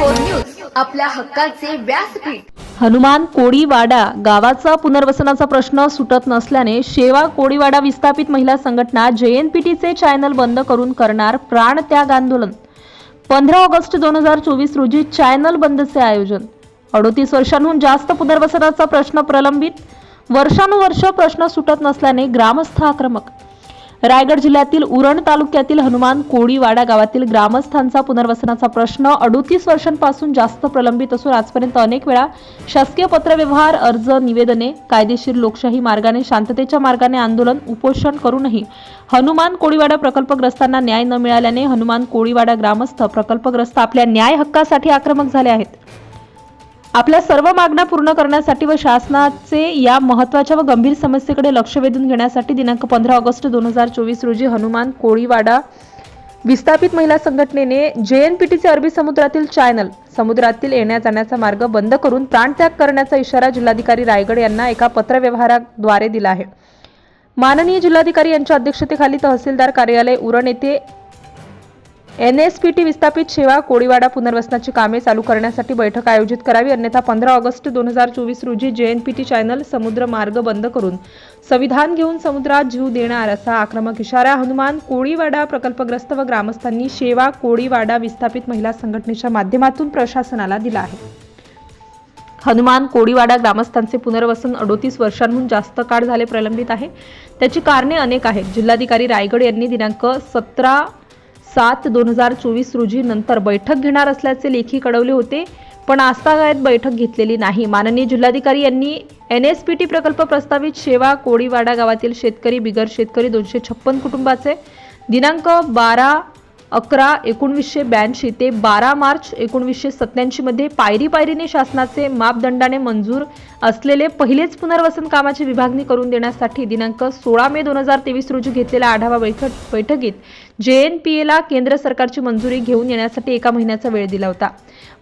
News आपल्या हक्काचे व्यासपीठ. हनुमान कोळीवाडा गावाचा पुनर्वसनाचा प्रश्न सुटत नसल्याने शेवा कोळीवाडा विस्थापित महिला संघटना जेएनपीटीचे चॅनल बंद करून करणार प्राणत्याग आंदोलन. पंधरा ऑगस्ट दोन हजार चोवीस रोजी चॅनल बंदचे आयोजन. अडोतीस वर्षांहून जास्त पुनर्वसनाचा प्रश्न प्रलंबित. वर्षानुवर्ष प्रश्न सुटत नसल्याने ग्रामस्थ आक्रमक. रायगड जिल्ह्यातील उरण तालुक्यातील हनुमान कोळीवाडा गावातील ग्रामस्थांचा पुनर्वसनाचा प्रश्न अडोतीस वर्षांपासून जास्त प्रलंबित असून आजपर्यंत अनेक वेळा शासकीय पत्रव्यवहार अर्ज निवेदने कायदेशीर लोकशाही मार्गाने शांततेच्या मार्गाने आंदोलन उपोषण करूनही हनुमान कोळीवाडा प्रकल्पग्रस्तांना न्याय न मिळाल्याने हनुमान कोळीवाडा ग्रामस्थ प्रकल्पग्रस्त आपल्या न्याय हक्कासाठी आक्रमक झाले आहेत. आपल्या सर्व मागण्या पूर्ण करण्यासाठी व शासनाचे या महत्त्वाच्या व गंभीर समस्येकडे लक्ष वेधून घेण्यासाठी दिनांक पंधरा ऑगस्ट दोन हजार चोवीस रोजी हनुमान कोळीवाडा विस्थापित महिला संघटनेने जे एन पी टीचे अरबी समुद्रातील चॅनल समुद्रातील येण्या जाण्याचा मार्ग बंद करून प्राणत्याग करण्याचा इशारा जिल्हाधिकारी रायगड यांना एका पत्रव्यवहाराद्वारे दिला आहे. माननीय जिल्हाधिकारी यांच्या अध्यक्षतेखाली तहसीलदार कार्यालय उरण येथे एन एस पी टी विस्थापित सेवा कोळीवाडा पुनर्वसनाची कामे चालू करण्यासाठी बैठक आयोजित करावी अन्यथा पंधरा ऑगस्ट दोन हजार चोवीस रोजी जे एन पी टी चॅनल समुद्र मार्ग बंद करून संविधान घेऊन समुद्रात जीव देणार असा आक्रमक इशारा हनुमान कोळीवाडा प्रकल्पग्रस्त व ग्रामस्थांनी शेवा कोळीवाडा विस्थापित महिला संघटनेच्या माध्यमातून प्रशासनाला दिला आहे. हनुमान कोळीवाडा ग्रामस्थांचे पुनर्वसन अडोतीस वर्षांहून जास्त काळ झाले प्रलंबित आहे. त्याची कारणे अनेक आहेत. जिल्हाधिकारी रायगड यांनी दिनांक सतरा सात दोन हजार चोवीस रोजी नंतर बैठक घेणार असल्याचे लेखी कळवले होते पण आस्थागायत बैठक घेतलेली नाही. माननीय जिल्हाधिकारी यांनी एन एस पी टी प्रकल्प प्रस्तावित शेवा कोळीवाडा गावातील शेतकरी बिगर शेतकरी दोनशे छप्पन कुटुंबाचे. दिनांक बारा अकरा एकोणवीसशे ब्याऐंशी ते बारा मार्च एकोणवीसशे सत्त्याऐंशीमध्ये पायरी पायरीने शासनाचे मापदंडाने मंजूर असलेले पहिलेच पुनर्वसन कामाची विभागणी करून देण्यासाठी दिनांक सोळा मे दोन हजार तेवीस रोजी घेतलेल्या आढावा बैठक बैठकीत एला केंद्र सरकारची मंजुरी घेऊन येण्यासाठी एका महिन्याचा वेळ दिला होता.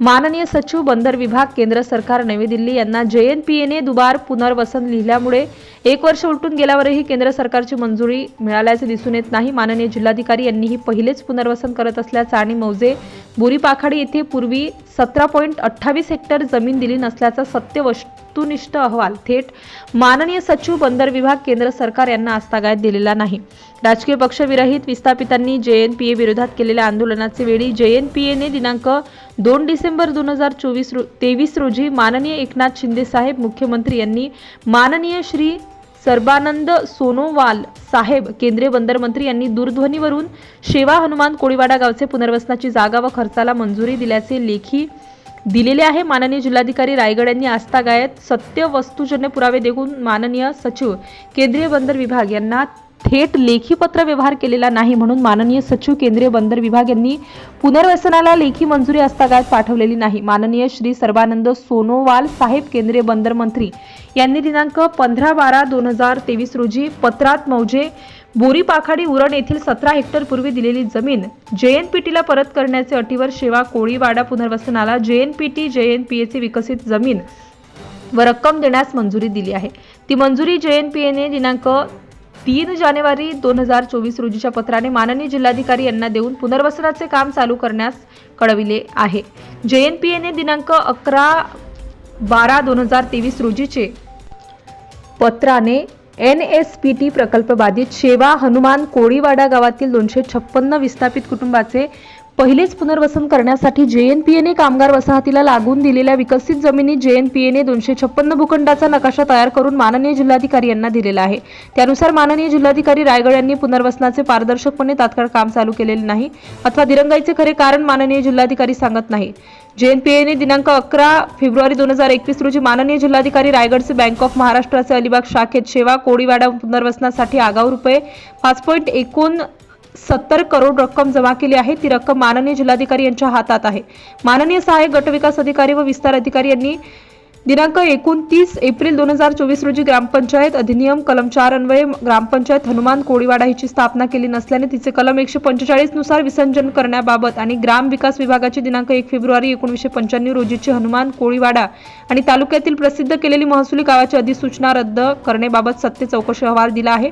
माननीय सचिव बंदर विभाग केंद्र सरकार नवी दिल्ली यांना जे एन पी एने दुबार पुनर्वसन लिहिल्यामुळे एक वर्ष उलटून गेल्यावरही केंद्र सरकारची मंजुरी मिळाल्याचे दिसून येत नाही. माननीय जिल्हाधिकारी यांनीही पहिलेच पुनर्वसन करत असल्याचा आणि मौजे बुरीपाखाडी येथे पूर्वी सतरा पॉईंट अठ्ठावीस हेक्टर जमीन दिली नसल्याचा सत्य वस्तुनिष्ठ अहवाल थेट माननीय सचिव बंदर विभाग केंद्र सरकार यांना आस्थागायत दिलेला नाही. राजकीय पक्षविरहित विस्थापितांनी जेएनपीए विरोधात केलेल्या आंदोलनाचे वेळी जेएनपीएने दिनांक दोन डिसेंबर दोन हजार चोवीस रो तेवीस रोजी माननीय एकनाथ शिंदे साहेब मुख्यमंत्री यांनी माननीय श्री सर्बानंद सोनोवाल साहेब केंद्रीय बंदर मंत्री यांनी दूरध्वनीवरून शेवा हनुमान कोळीवाडा गावचे पुनर्वसनाची जागा व खर्चाला मंजुरी दिल्याचे लेखी दिलेले आहे. माननीय जिल्हाधिकारी रायगड यांनी आस्था गायत सत्य वस्तुजन्य पुरावे देऊन माननीय सचिव केंद्रीय बंदर विभाग यांना थेट लेखी पत्र व्यवहार केलेला नाही म्हणून माननीय सचिव केंद्रीय बंदर विभाग यांनी पुनर्वसनाला लेखी मंजुरी आस्थागायत पाठवलेली नाही. माननीय श्री सर्वानंद सोनोवाल साहेब केंद्रीय बंदर मंत्री यांनी दिनांक पंधरा बारा दोन हजार तेवीस रोजी पत्रात मौजे बोरी पाखाडी उरण येथील सतरा हेक्टर पूर्वी दिलेली जमीन जे एन पी टीला परत करण्याचे अटीवर Sheva Koliwada पुनर्वसनाला J N P T J N P एचे विकसित जमीन व रक्कम देण्यास मंजुरी दिली आहे. ती मंजुरी जे एन पी एने दिनांक तीन जानेवारी दोन हजार चोवीस रोजीच्या पत्राने माननीय जिल्हाधिकारी यांना देऊन पुनर्वसनाचे काम चालू करण्यास कळविले आहे. जय एन पी एने दिनांक अकरा बारा दोन हजार तेवीस रोजीचे पत्राने एन एस पी टी प्रकल्प बाधित शेवा हनुमान कोळीवाडा गावातील दोनशे छप्पन्न विस्थापित कुटुंबाचे पहिलेच पुनर्वसन करण्यासाठी जेएनपीएने कामगार वसाहतीला लागून दिलेल्या विकसित जमिनी जेएनपीएने दोनशे छप्पन्न भूखंडाचा नकाशा तयार करून माननीय जिल्हाधिकारी यांना दिलेला आहे. त्यानुसार माननीय जिल्हाधिकारी रायगड यांनी पुनर्वसनाचे पारदर्शकपणे तात्काळ काम चालू केलेले नाही अथवा दिरंगाईचे खरे कारण माननीय जिल्हाधिकारी सांगत नाही. जेएनपीएने दिनांक अकरा फेब्रुवारी दोन हजार एकवीस रोजी माननीय जिल्हाधिकारी रायगडचे बँक ऑफ महाराष्ट्राचे अलिबाग शाखेत सेवा कोळीवाडा पुनर्वसनासाठी आगाऊ रुपये पाच पॉईंट एकूण सत्तर करोड रक्कम जमा केली आहे. ती रक्कम माननीय जिल्हाधिकारी यांच्या हातात आहे. माननीय सहाय्यक गटविकास अधिकारी व विस्तार अधिकारी यांनी दिनांक एकोणतीस एप्रिल दोन हजार चोवीस रोजी ग्रामपंचायत अधिनियम कलम चार अन्वये ग्रामपंचायत हनुमान कोळीवाडा हिची स्थापना केली नसल्याने तिचे कलम एकशे पंचेचाळीसनुसार विसर्जन करण्याबाबत आणि ग्राम विकास विभागाची दिनांक एक फेब्रुवारी एकोणीसशे पंच्याण्णव रोजीची हनुमान कोळीवाडा आणि तालुक्यातील प्रसिद्ध केलेली महसुली गावाची अधिसूचना रद्द करण्याबाबत सत्य चौकशी अहवाल दिला आहे.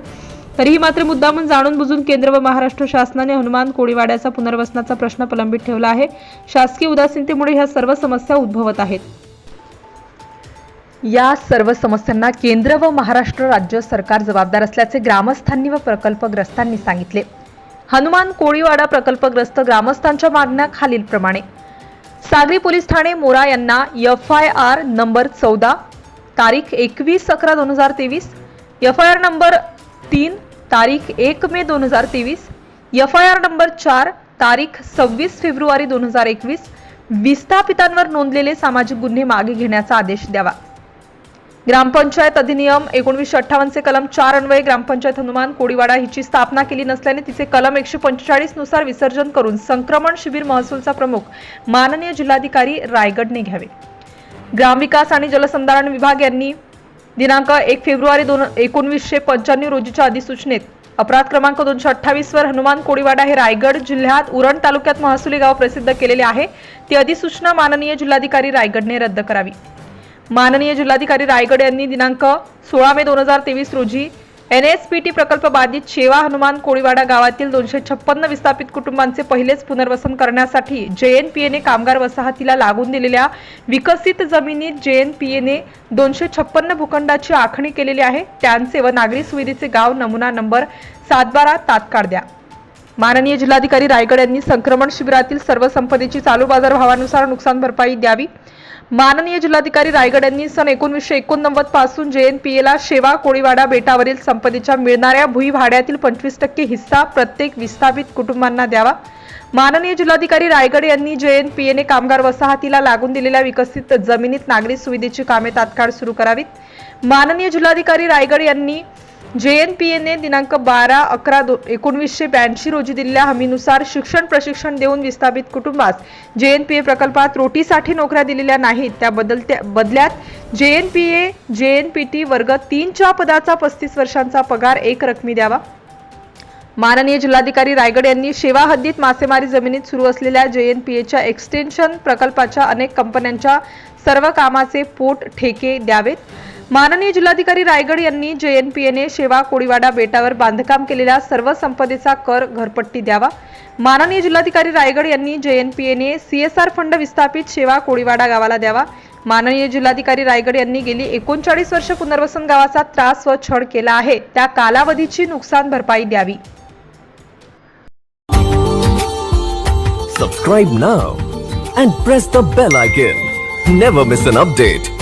तरीही मात्र मुद्दामून जाणून बुजून केंद्र व महाराष्ट्र शासनाने हनुमान कोळीवाड्याचा पुनर्वसनाचा प्रश्न प्रलंबित ठेवला आहे. शासकीय उदासीनतेमुळे ह्या सर्व समस्या उद्भवत आहेत. या सर्व समस्यांना केंद्र व महाराष्ट्र राज्य सरकार जबाबदार असल्याचे ग्रामस्थांनी व प्रकल्पग्रस्तांनी सांगितले. हनुमान कोळीवाडा प्रकल्पग्रस्त ग्रामस्थांच्या मागण्या खालीलप्रमाणे सागरी पोलीस ठाणे मोरा यांना एफ आय आर नंबर चौदा तारीख एकवीस अकरा दोन हजार तेवीस एफ आय आर नंबर तीन तारीख एक मे दोन हजार तेवीस एफ आय आर नंबर चार तारीख सव्वीस फेब्रुवारी दोन हजार एकवीस विस्थापितांवर नोंदलेले सामाजिक गुन्हे मागे घेण्याचा आदेश द्यावा. ग्रामपंचायत अधिनियम एकोणीसशे अठ्ठावन्नचे कलम चार अन्वये ग्रामपंचायत हनुमान कोडीवाडा हिची स्थापना केली नसल्याने तिचे कलम एकशे पंचेचाळीसनुसार विसर्जन करून संक्रमण शिबिर महसूलचा प्रमुख माननीय जिल्हाधिकारी रायगडने घ्यावे. ग्रामविकास आणि जलसंधारण विभाग यांनी दिनांक एक फेब्रुवारी दोन एकोणवीसशे पंच्याण्णव रोजीच्या अधिसूचनेत अपराध क्रमांक दोनशे अठ्ठावीसवर हनुमान कोळीवाडा हे रायगड जिल्ह्यात उरण तालुक्यात महसुली गाव प्रसिद्ध केलेले आहे. ती अधिसूचना माननीय जिल्हाधिकारी रायगडने रद्द करावी. माननीय जिल्हाधिकारी रायगड यांनी दिनांक सोळा मे दोन हजार तेवीस रोजी एन एस पी टी प्रकल्प बाधित शेवा हनुमान कोळीवाडा गावातील दोनशे छप्पन्न विस्थापित कुटुंबांचे पहिलेच पुनर्वसन करण्यासाठी जे एन पी एने कामगार वसाहतीला लागून दिलेल्या विकसित जमिनीत जे एन पी एने दोनशे छप्पन्न भूखंडाची आखणी केलेली आहे. त्यांचे व नागरी सुविधेचे गाव नमुना नंबर सात बारा तात्काळ द्या. माननीय जिल्हाधिकारी रायगड यांनी संक्रमण शिबिरातील सर्व संपत्तीची चालू बाजार भावानुसार नुकसान भरपाई द्यावी. माननीय जिल्हाधिकारी रायगड यांनी सन एकोणीसशे एकोणनव्वदपासून जे एन पी एला शेवा कोळीवाडा बेटावरील संपत्तीच्या मिळणाऱ्या भुई भाड्यातील पंचवीस टक्के हिस्सा प्रत्येक विस्थापित कुटुंबांना द्यावा. माननीय जिल्हाधिकारी रायगड यांनी जे एन पी एने कामगार वसाहतीला लागून दिलेल्या विकसित जमिनीत नागरी सुविधेची कामे तात्काळ सुरू करावीत. माननीय जिल्हाधिकारी रायगड यांनी जे एन पी एने दिनांक बारा अकरा दो एकोणवीसशे ब्याऐंशी रोजी दिलेल्या हमीनुसार शिक्षण प्रशिक्षण देऊन विस्थापित कुटुंबास जे एन पी ए प्रकल्पात रोटीसाठी नोकऱ्या दिलेल्या नाहीत. त्या बदलत्या बदल्यात जे एन पी ए जे एन पी टी वर्ग तीनच्या पदाचा पस्तीस वर्षांचा पगार एक रकमी द्यावा. माननीय जिल्हाधिकारी रायगड यांनी शेवा हद्दीत मासेमारी जमिनीत सुरू असलेल्या जे एन पी एच्या एक्सटेन्शन प्रकल्पाच्या अनेक कंपन्यांच्या सर्व कामाचे पोट ठेके द्यावेत. माननीय जिल्हाधिकारी रायगड यांनी जे एन शेवा कोळीवाडा बेटावर बांधकाम केलेल्या सर्व संपदेचा कर घरपट्टी द्यावा माननीय जिल्हाधिकारी रायगड यांनी जे एन फंड विस्थापित शेवा कोळीवाडा गावाला द्यावा माननीय जिल्हाधिकारी रायगड यांनी गेली एकोणचाळीस वर्ष पुनर्वसन गावाचा त्रास व छळ केला आहे त्या कालावधीची नुकसान भरपाई द्यावी Subscribe now and press the bell icon. Never miss an update.